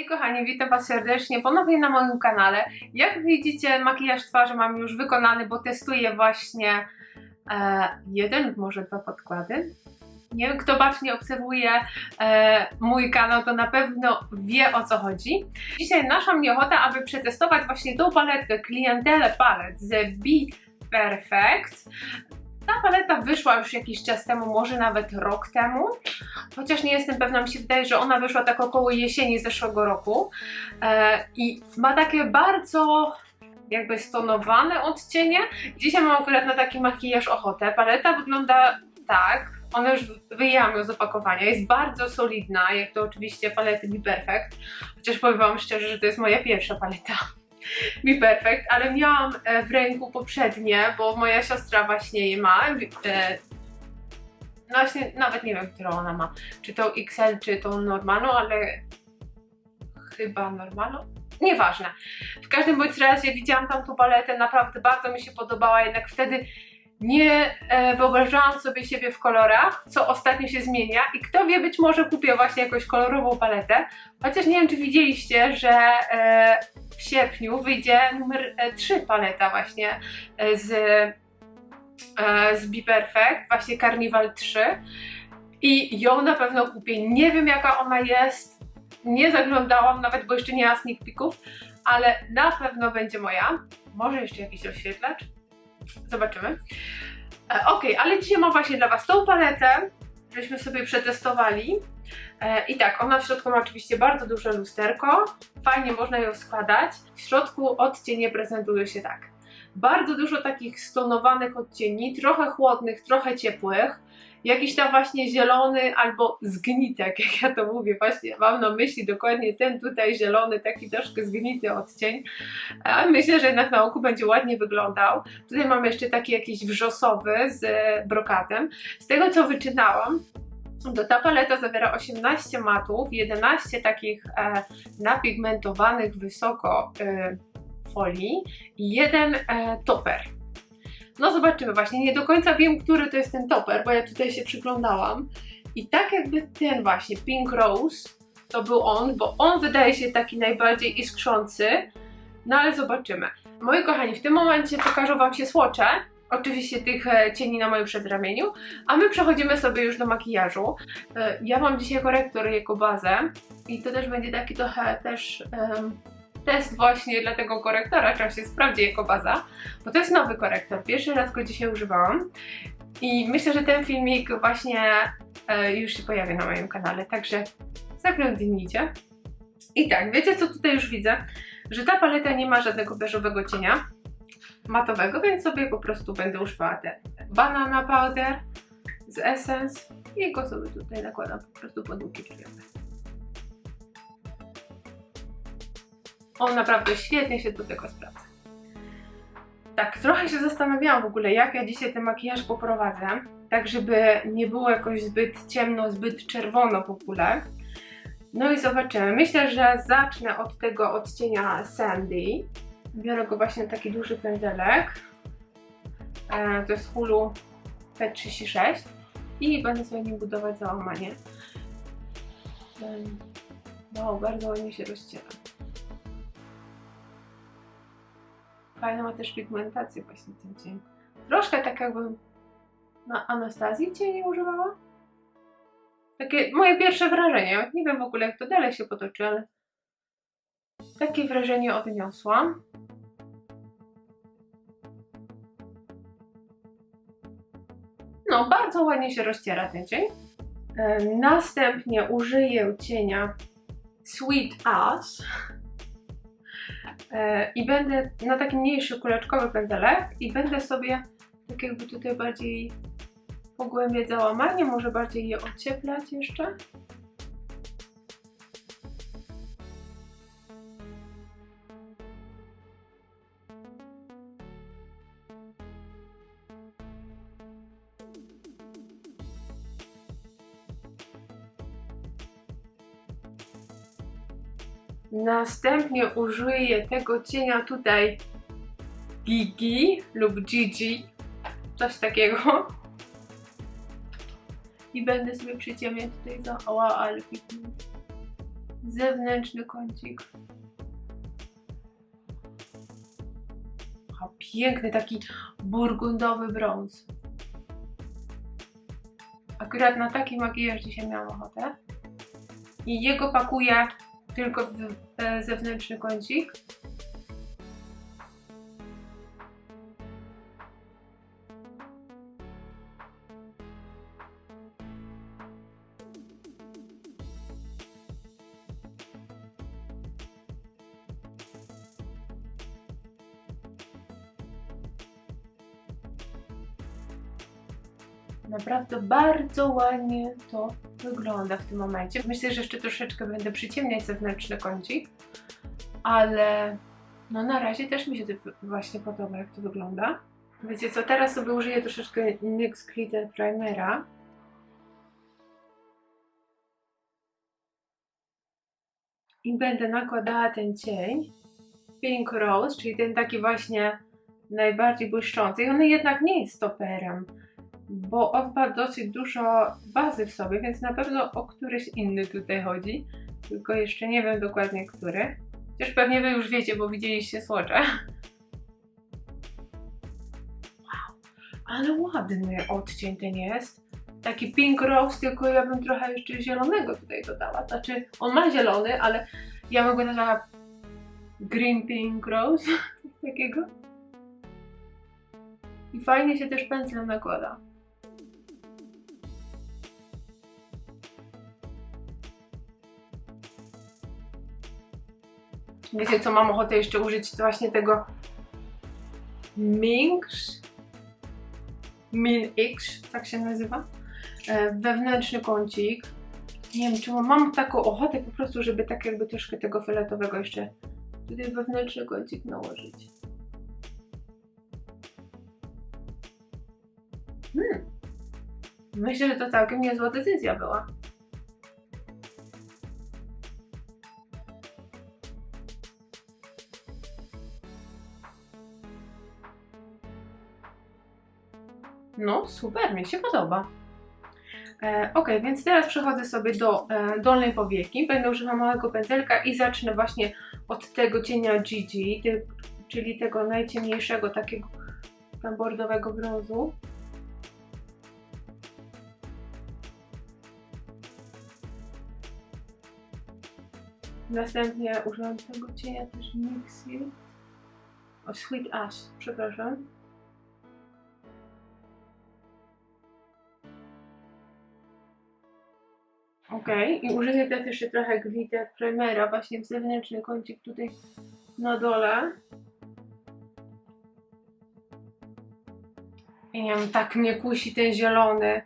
Hej kochani, witam Was serdecznie ponownie na moim kanale. Jak widzicie, makijaż twarzy mam już wykonany, bo testuję właśnie e, jeden, może dwa podkłady. Nie wiem, kto bacznie obserwuje e, mój kanał, to na pewno wie o co chodzi. Dzisiaj nasza mnie ochota, aby przetestować właśnie tą paletkę Clientele Palette z Be Perfect. Ta paleta wyszła już jakiś czas temu, może nawet rok temu. Chociaż nie jestem pewna, mi się wydaje, że ona wyszła tak około jesieni zeszłego roku. E, I ma takie bardzo jakby stonowane odcienie. Dzisiaj mam akurat na taki makijaż ochotę. Paleta wygląda tak. Ona już wyjęłam ją z opakowania. Jest bardzo solidna, jak to oczywiście palety Be Perfect. Chociaż powiem Wam szczerze, że to jest moja pierwsza paleta. Be Perfect, ale miałam e, w ręku poprzednie, bo moja siostra właśnie je ma. E, no właśnie, nawet nie wiem, którą ona ma. Czy tą XL, czy tą normalną, ale chyba normalną. Nieważne. W każdym bądź razie widziałam tam tą paletę, naprawdę bardzo mi się podobała, jednak wtedy nie e, wyobrażałam sobie siebie w kolorach, co ostatnio się zmienia i kto wie, być może kupię właśnie jakąś kolorową paletę, chociaż nie wiem, czy widzieliście, że w sierpniu wyjdzie numer e, 3 paleta właśnie e, z e, z Be Perfect, właśnie Carnival 3 i ją na pewno kupię. Nie wiem jaka ona jest, nie zaglądałam nawet, bo jeszcze nie ma sneak peeków, ale na pewno będzie moja. Może jeszcze jakiś oświetlacz? Zobaczymy. E, ok, ale dzisiaj mam właśnie dla Was tą paletę, żeśmy sobie przetestowali. E, I tak, ona w środku ma oczywiście bardzo duże lusterko, fajnie można ją składać. W środku odcienie prezentują się tak bardzo dużo takich stonowanych odcieni, trochę chłodnych, trochę ciepłych. Jakiś tam właśnie zielony albo zgnitek, jak ja to mówię, właśnie mam na myśli dokładnie ten tutaj zielony, taki troszkę zgnity odcień. A myślę, że jednak na oku będzie ładnie wyglądał. Tutaj mam jeszcze taki jakiś wrzosowy z brokatem. Z tego co wyczytałam, to ta paleta zawiera 18 matów, 11 takich e, napigmentowanych wysoko e, folii i jeden e, toper. No zobaczymy właśnie, nie do końca wiem, który to jest ten toper, bo ja tutaj się przyglądałam i tak jakby ten właśnie Pink Rose to był on, bo on wydaje się taki najbardziej iskrzący, no ale zobaczymy. Moi kochani, w tym momencie pokażę Wam się słocze, oczywiście tych e, cieni na moim przedramieniu, a my przechodzimy sobie już do makijażu. E, ja mam dzisiaj korektor jako bazę i to też będzie taki trochę też um, test właśnie dla tego korektora, czy on się sprawdzi jako baza, bo to jest nowy korektor. Pierwszy raz go dzisiaj używałam i myślę, że ten filmik właśnie e, już się pojawi na moim kanale, także zaglądnijcie. I tak, wiecie co tutaj już widzę? Że ta paleta nie ma żadnego beżowego cienia matowego, więc sobie po prostu będę używała ten banana powder z Essence i go sobie tutaj nakładam po prostu pod łuki On naprawdę świetnie się do tego sprawdza. Tak, trochę się zastanawiałam w ogóle, jak ja dzisiaj ten makijaż poprowadzę, tak żeby nie było jakoś zbyt ciemno, zbyt czerwono w ogóle. No i zobaczymy. Myślę, że zacznę od tego odcienia Sandy. Biorę go właśnie taki duży pędzelek. E, to jest Hulu P36 i będę sobie nim budować załamanie. No, bardzo ładnie się rozciera. Fajną ma też pigmentację właśnie ten cień. Troszkę tak jakbym na Anastazji cieni używała. Takie moje pierwsze wrażenie. Nie wiem w ogóle jak to dalej się potoczy, ale takie wrażenie odniosłam. No, bardzo ładnie się rozciera ten cień. Następnie użyję cienia Sweet Ass E, i będę na taki mniejszy kuleczkowy pędzelek i będę sobie tak jakby tutaj bardziej pogłębiać załamanie, może bardziej je ocieplać jeszcze. Następnie użyję tego cienia tutaj Gigi lub Gigi, coś takiego. I będę sobie przyciemniać tutaj za ała, ale zewnętrzny kącik. O, piękny taki burgundowy brąz. Akurat na taki makijaż dzisiaj miałam ochotę. I jego pakuję tylko w e, zewnętrzny kącik. Naprawdę bardzo ładnie to wygląda w tym momencie. Myślę, że jeszcze troszeczkę będę przyciemniać zewnętrzny kącik, ale no na razie też mi się to właśnie podoba, jak to wygląda. Wiecie co, teraz sobie użyję troszeczkę NYX Glitter Primera. I będę nakładała ten cień Pink Rose, czyli ten taki właśnie najbardziej błyszczący. I on jednak nie jest stoperem bo on ma dosyć dużo bazy w sobie, więc na pewno o któryś inny tutaj chodzi. Tylko jeszcze nie wiem dokładnie który. Chociaż pewnie wy już wiecie, bo widzieliście słocze. Wow, ale ładny odcień ten jest. Taki pink rose, tylko ja bym trochę jeszcze zielonego tutaj dodała. Znaczy, on ma zielony, ale ja bym go nazwała green pink rose. Takiego. I fajnie się też pędzlem nakłada. Wiecie co, mam ochotę jeszcze użyć właśnie tego Minx Min X, tak się nazywa. E, wewnętrzny kącik. Nie wiem, czemu mam taką ochotę po prostu, żeby tak jakby troszkę tego fioletowego jeszcze tutaj wewnętrzny kącik nałożyć. Hmm. Myślę, że to całkiem niezła decyzja była. No, super, mi się podoba. E, ok, więc teraz przechodzę sobie do e, dolnej powieki. Będę używać małego pędzelka i zacznę właśnie od tego cienia Gigi, czyli tego najciemniejszego, takiego tam bordowego brązu. Następnie używam tego cienia też Mixie. O, Sweet Ash, przepraszam. Ok, i użyję też jeszcze trochę glitter primera właśnie w zewnętrzny kącik tutaj na dole. I nie wiem, tak mnie kusi ten zielony.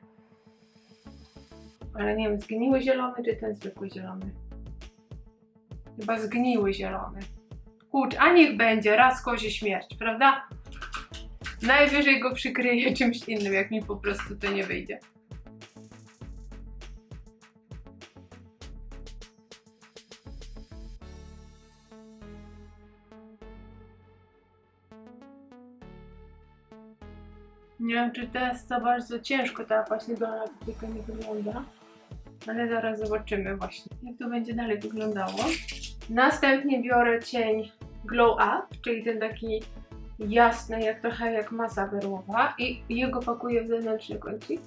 Ale nie wiem, zgniły zielony czy ten zwykły zielony? Chyba zgniły zielony. Kurcz, a niech będzie, raz kozie śmierć, prawda? Najwyżej go przykryję czymś innym, jak mi po prostu to nie wyjdzie. Nie wiem, czy to jest bardzo ciężko, ta właśnie dolna powieka nie wygląda. Ale zaraz zobaczymy właśnie, jak to będzie dalej wyglądało. Następnie biorę cień Glow Up, czyli ten taki jasny, jak trochę jak masa berłowa i jego pakuję w zewnętrzny kącik.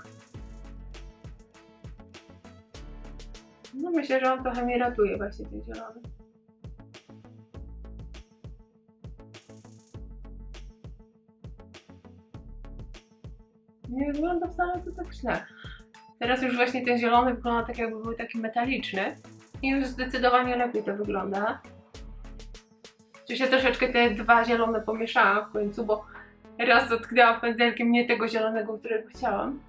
No myślę, że on trochę mi ratuje właśnie ten zielony. Nie wygląda wcale to tak źle. Teraz już właśnie ten zielony wygląda tak jakby był taki metaliczny i już zdecydowanie lepiej to wygląda. Czy się troszeczkę te dwa zielone pomieszałam w końcu, bo raz dotknęłam pędzelkiem nie tego zielonego, którego chciałam.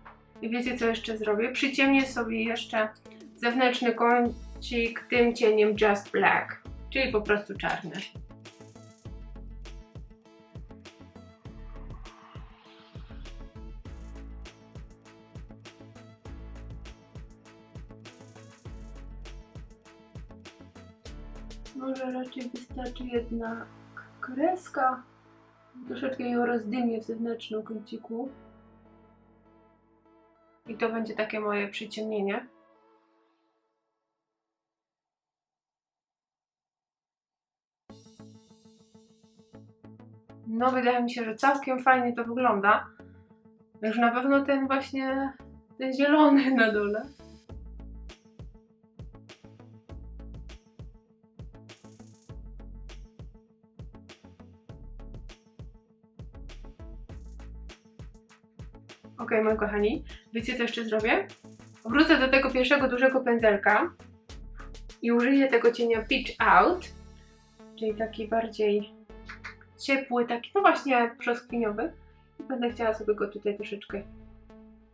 I wiecie co jeszcze zrobię? Przyciemnię sobie jeszcze zewnętrzny kącik tym cieniem Just Black, czyli po prostu czarny. raczej wystarczy jedna kreska. Troszeczkę ją rozdymię w zewnętrznym kąciku. I to będzie takie moje przyciemnienie. No, wydaje mi się, że całkiem fajnie to wygląda. Już na pewno ten właśnie, ten zielony na dole. Ok, moi kochani, wiecie co jeszcze zrobię? Wrócę do tego pierwszego dużego pędzelka i użyję tego cienia Peach Out, czyli taki bardziej ciepły, taki no właśnie brzoskwiniowy. I będę chciała sobie go tutaj troszeczkę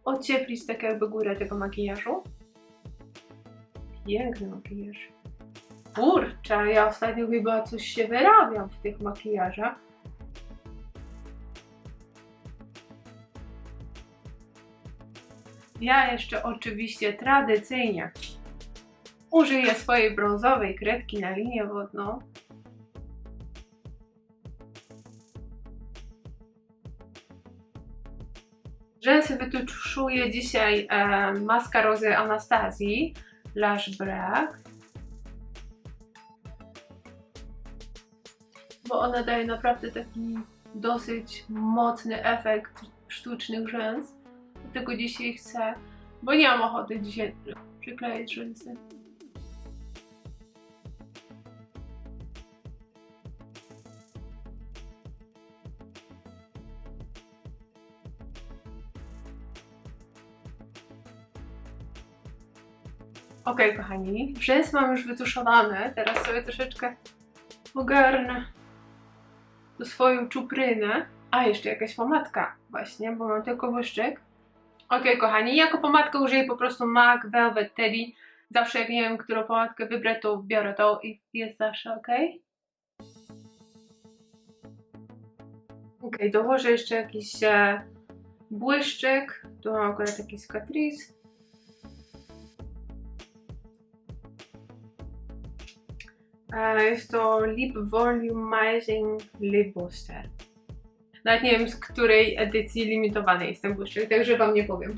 ocieplić, tak jakby górę tego makijażu. Piękny makijaż. Kurczę, ja ostatnio chyba coś się wyrabiam w tych makijażach. Ja jeszcze oczywiście tradycyjnie użyję swojej brązowej kredki na linię wodną. Rzęsy wytuszuję dzisiaj e, maskarozy Anastazji Lash Black. Bo ona daje naprawdę taki dosyć mocny efekt sztucznych rzęs. Dlatego dzisiaj chcę, bo nie mam ochoty dzisiaj przyklejać rzęsy. Ok, kochani, rzęs mam już wytuszowane. Teraz sobie troszeczkę ogarnę tu swoją czuprynę. A, jeszcze jakaś pomadka właśnie, bo mam tylko błyszczyk. Ok, kochani, jako pomadkę użyję po prostu MAC Velvet Teddy. Zawsze jak nie wiem, którą pomadkę wybrać, to biorę tą i jest zawsze ok. Ok, dołożę jeszcze jakiś e, błyszczyk. Tu mam akurat taki z Catrice. E, Jest to Lip Volumizing Lip Booster. Nawet nie wiem z której edycji limitowanej jest ten błyszczyk, także Wam nie powiem.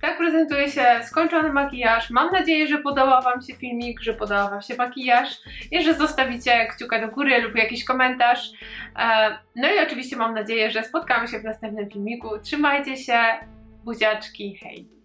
Tak prezentuje się skończony makijaż. Mam nadzieję, że podobał Wam się filmik, że podobał Wam się makijaż i że zostawicie kciuka do góry lub jakiś komentarz. E, No i oczywiście mam nadzieję, że spotkamy się w następnym filmiku. Trzymajcie się, buziaczki, hej!